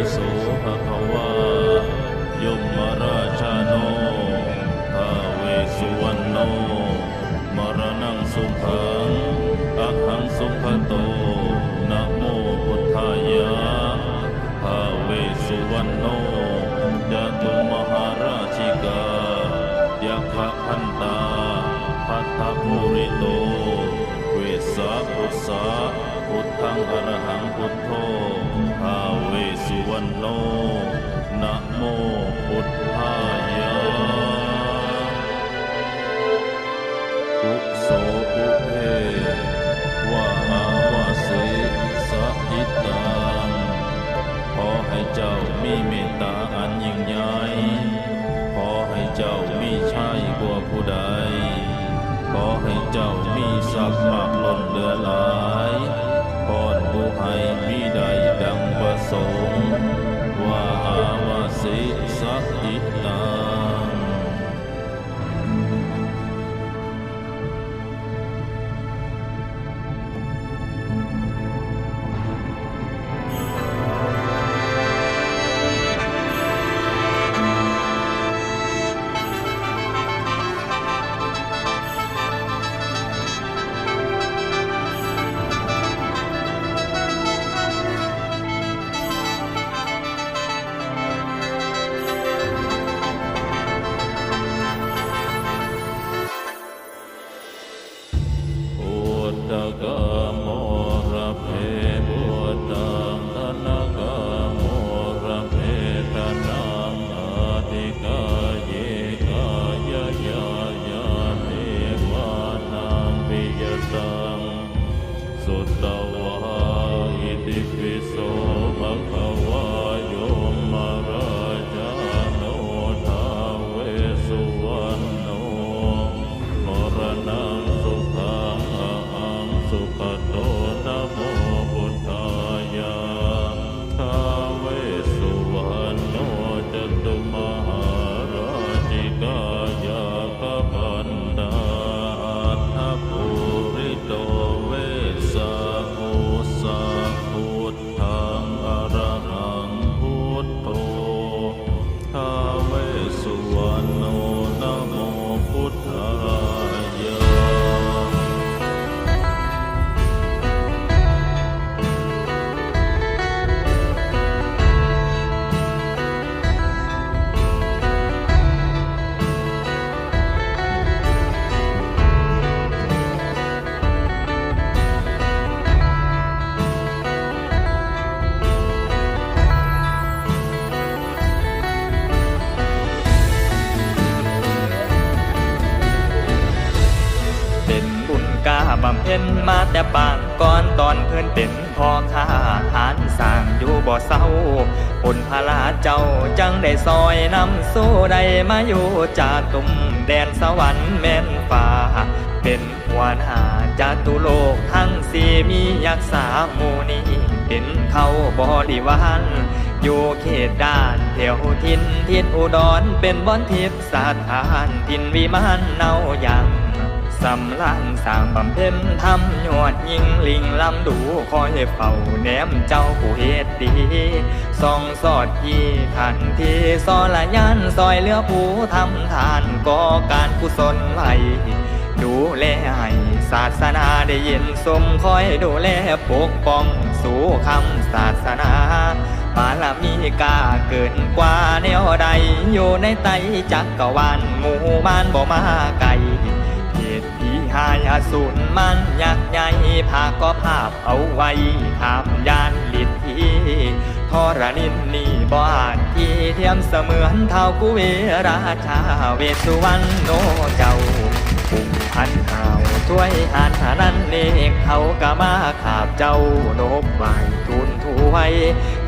ิโสภะคะวายมมาราชาโนภาเวสุวรรณโน มรณังสุขังอัคหังสุขโต นะโมพุทธายะภาเวสุวรรณโนจตุมหาราชิกายักขพันตาพัทธภูริโต เวสสาพุทธาพุทธังอรหังพุทโธ วรรณโนนะโมพุทธายะอุโสอุเพวาหาวาสิสัอิตังขอให้เจ้ามีเมตตาอันยิ่งใหญ่ขอให้เจ้ามีชัยกว่าผู้ใด ขอให้เจ้ามีทรัพย์มากล้นเหลือหลายพรผู้ให้มีใดดังประสงค์ สัอิ เจ้าจังได้ซอยนำสู้ได้มาอยู่จากตุ่มแดนสวรรค์แม่นฟ้าเป็นหัวหน้าจาตุโลกทั้งสี่มียักษามูนีเป็นเขาบริวารอยู่เขตด้านเที่ยวทินทินอุดรเป็นบอนทิพย์สถาน ทินวิมานเนาอย่าง สำลังสร้างบำเพ็ญทำยอดยิงลิงลำดูคอยเฝ้าแนมเจ้าผู้เฮ็ดดีสองสอดยีทันทีสอละยันซอยเลือผู้ทำทานก่อการกุศลไว้ดูแลให้ศาสนาได้ยินสมคอยดูแลปกป้องสู่คำศาสนาบารมีกาเกินกว่าแนวใดอยู่ในไตจักกรวาลหมู่บ้านบ่มาก ตุผีหายอสูรมันยักษ์ใหญ่ภาก็ภาพเอาไว้ถามยานลิทีทรณินนี่บ่อาจที่เทียมเสมือนเท่ากุเวราชาเวสุวรรณโนเจ้าปุ่มพันหาวช่วยอานหานั้นเอกเขาก็มาขาบเจ้าโนบไหวทูลถวย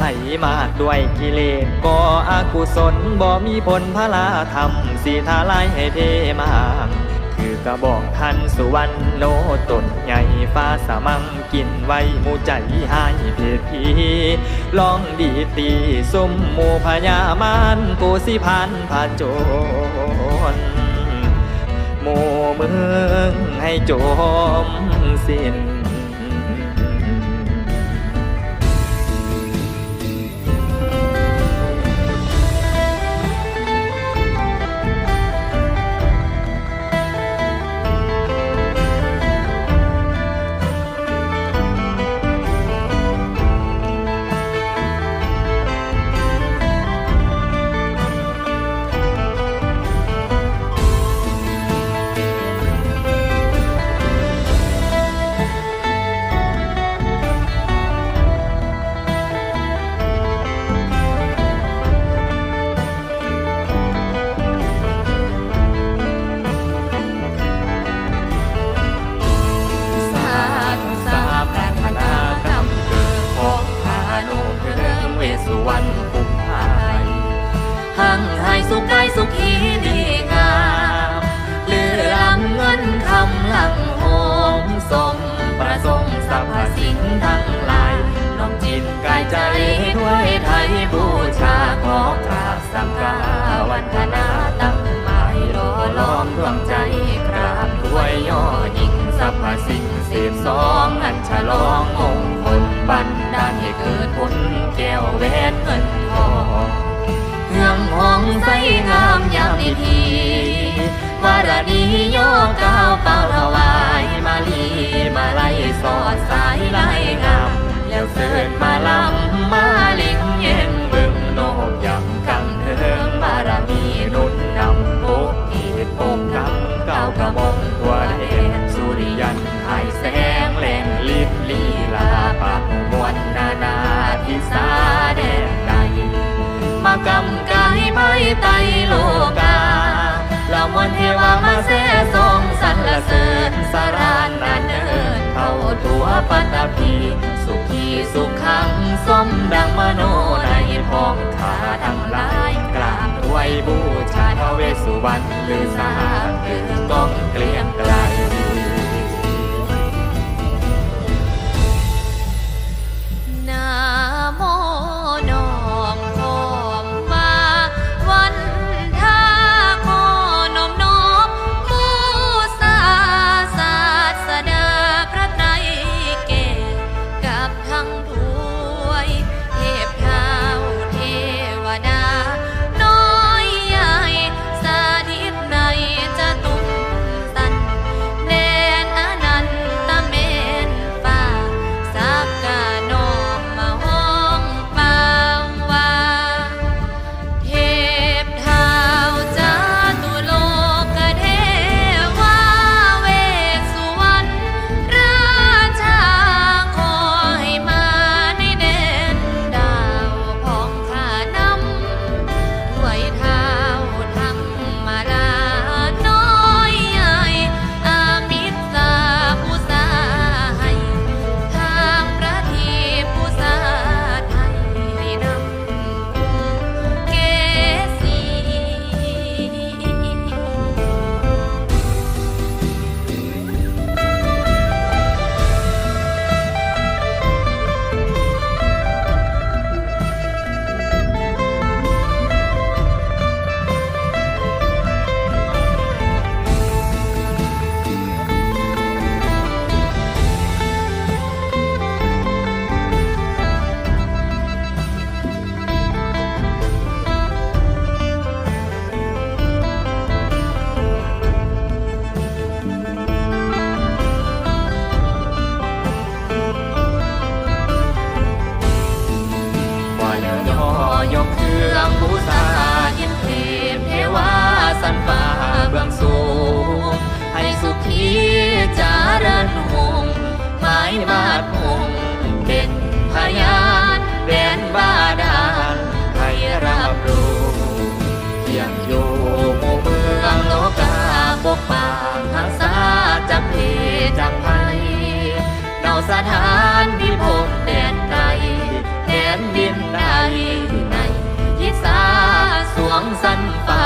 ให้มาด้วยกิเลสก่ออากุศลบ่มีผลพลาธรรมสีทาลายให้เทมา คือกระบอกทันสุวรรณโนตนใหญ่ฟ้าสามังกินไว้มูใจหายเพศพีลองดีตีสุ่มหมูพญามานกูสิพันผาโจนหมู่เมืองให้โจมสิ้น สิ่งเสียบสองอันฉลองมงคลบันดาลให้เกิดผลแก้วแหวนเงินทองเฮืองหองใสงามยามนิทีวารดีโยกก้าวเป่าถวายมาลีมาไลสอดสายไล่งามแล้วเสินมาลำมาลิง ไตโลกาเหล่ามนเทวามาเสทรงสรรเสริญสารานนาเนินเข้าตัวปัตตภีสุขีสุขังสมดังมโนในพองขาทั้งหลายกราบถวยบูชาทเวสสุวรรณหรือสาหรือกองเกลียงกลา ว่อยกเครื่องบูชายินเทพเทวาสันฟ้าเบื้องสูงให้สุขีจารันหงหมายบาดหงเป็นพยานแดนบาดาลให้รับรู้เพียงอยู่หมู่เมืองโลกาปกปักรักษาจากเพจากภัยเนาสถานพิภพแดน ใดแดนดินใดในยิสาสวงสันฟ้า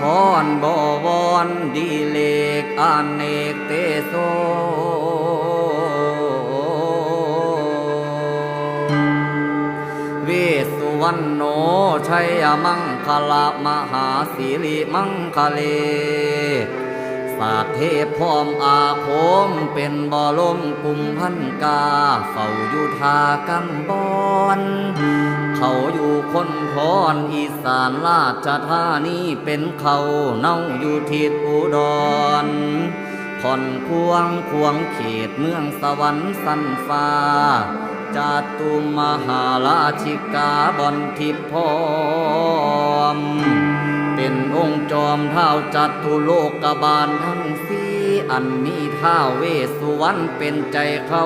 พรบวรดีเลกอเนกเตโสเวสุวรรณโนชัยมังคละมหาสิริมังคเลสาเทพพร้อมอาคมเป็นบ่ลมกุมพันกาเฝ้าอยู่ทากันบอน เขาอยู่คนพรอีสานราชธานีเป็นเขาเน่าอยู่ทิศอุดรคอนควงควงเขตเมืองสวรรค์สันฟ้าจาตุมหาราชิกาบอนทิพย์พอม เป็นองค์จอมเท้าจัดทุโลกบาลทั้งสีอันมีท้าเวสุวรรณเป็นใจเขา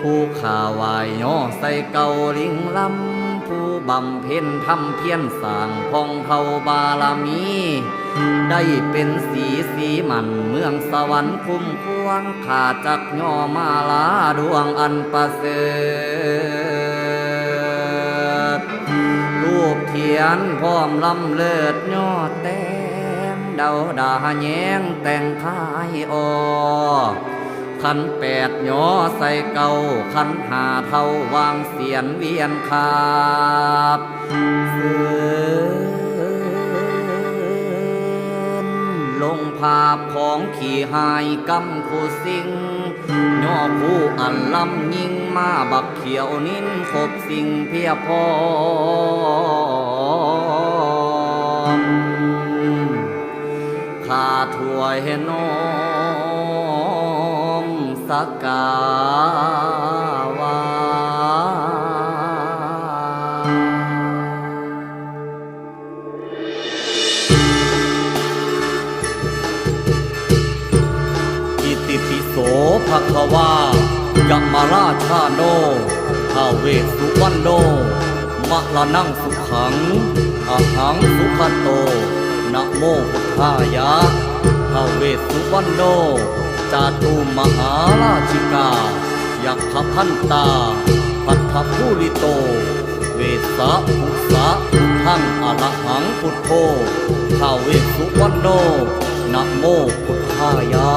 ผู้ข่าวายย่อใส่เกาลิงลำ ผู้บำเพ็ญทำเพียรสร้างพองเทาบารมี ได้เป็นสีสีมันเมืองสวรรค์คุ้มควงขาจักย่อมาลาดวงอันประเสริฐรูปเทียนพร้อมลำเลิศยอดแต้มเดาดาแยงแต่งคายออ ขันแปดยอใส่เก่าขันหาเท่าวางเสียนเวียนขาบเสือนลงภาพของขี่หายกำผู้สิงย่อผู้อันลำยิงมาบักเขียวนิ้นคบสิ่งเพียพร้อข้าถวยน้อ สกาวาอิติปิโสภควายมราชาโนท้าเวสุวรรณโนมะละนังสุขังอหังสุขโตนะโมพุทธายะท้าเวสสุวรรณโน จาตุมหาราชิกา ยักขพันตา ปัทภภูริโต เวสะภุสะทั้งอรหังพุทโธท้าวเวสุวรรณโนนะโมพุทธายา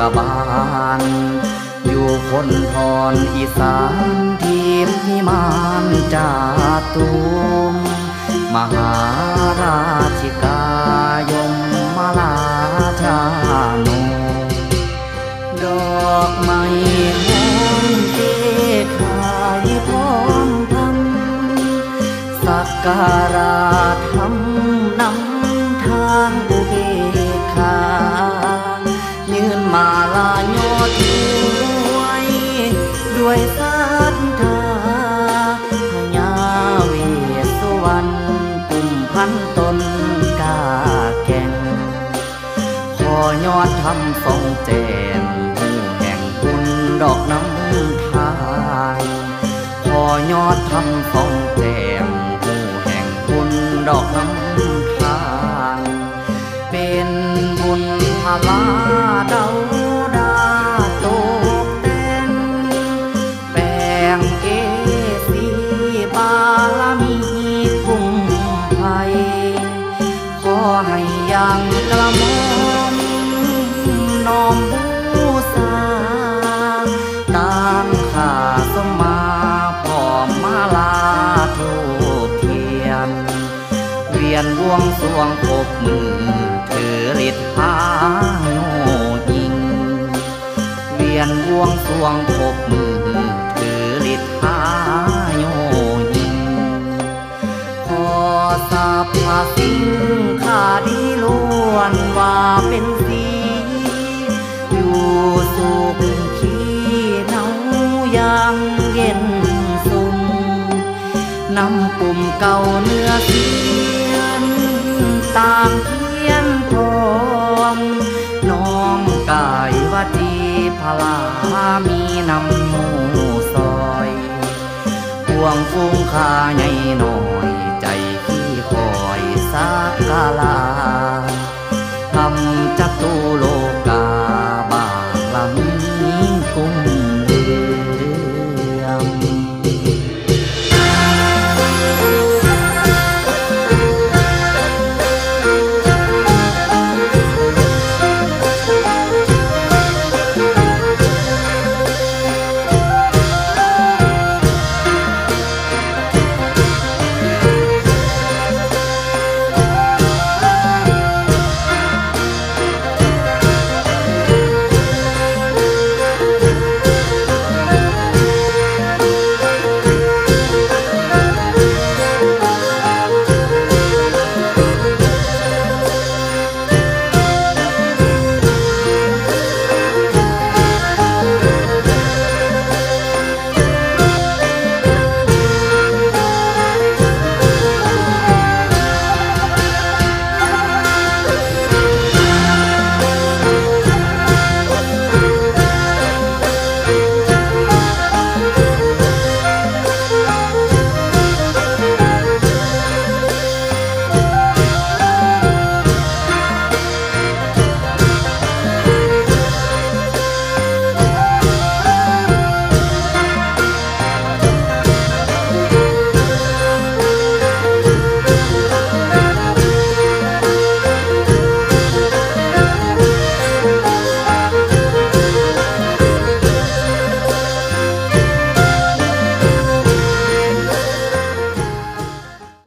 กบาล อยู่คนพรอีสานทีมพิมานจาตุมมหาราชิกายมมาลาชาโนดอกไม้หอมเจขายพร้อมทำสักการะทำำทรงแจมหูแห่งบุญดอกน้ำทายพอยอดทำทรงแจมหูแห่งบุญดอกน้ำทายเป็นบุญพลา ถือฤทธิ์พาโนยิงเวงสวงพบมือถือฤทธาโยยิงขอสาบพาสิ่งข้าดีล้วนว่าเป็นสีอยู่สุขขีเนายังเย็นสุ่มนำปุ่มเก่าเนื้อสี ต่างเทียนทองน้องกายวดีพลามีนำหมู่ซอยห่วงฟุ้งคาใหญ่หน่อยใจที่คอยสักกาลาทำ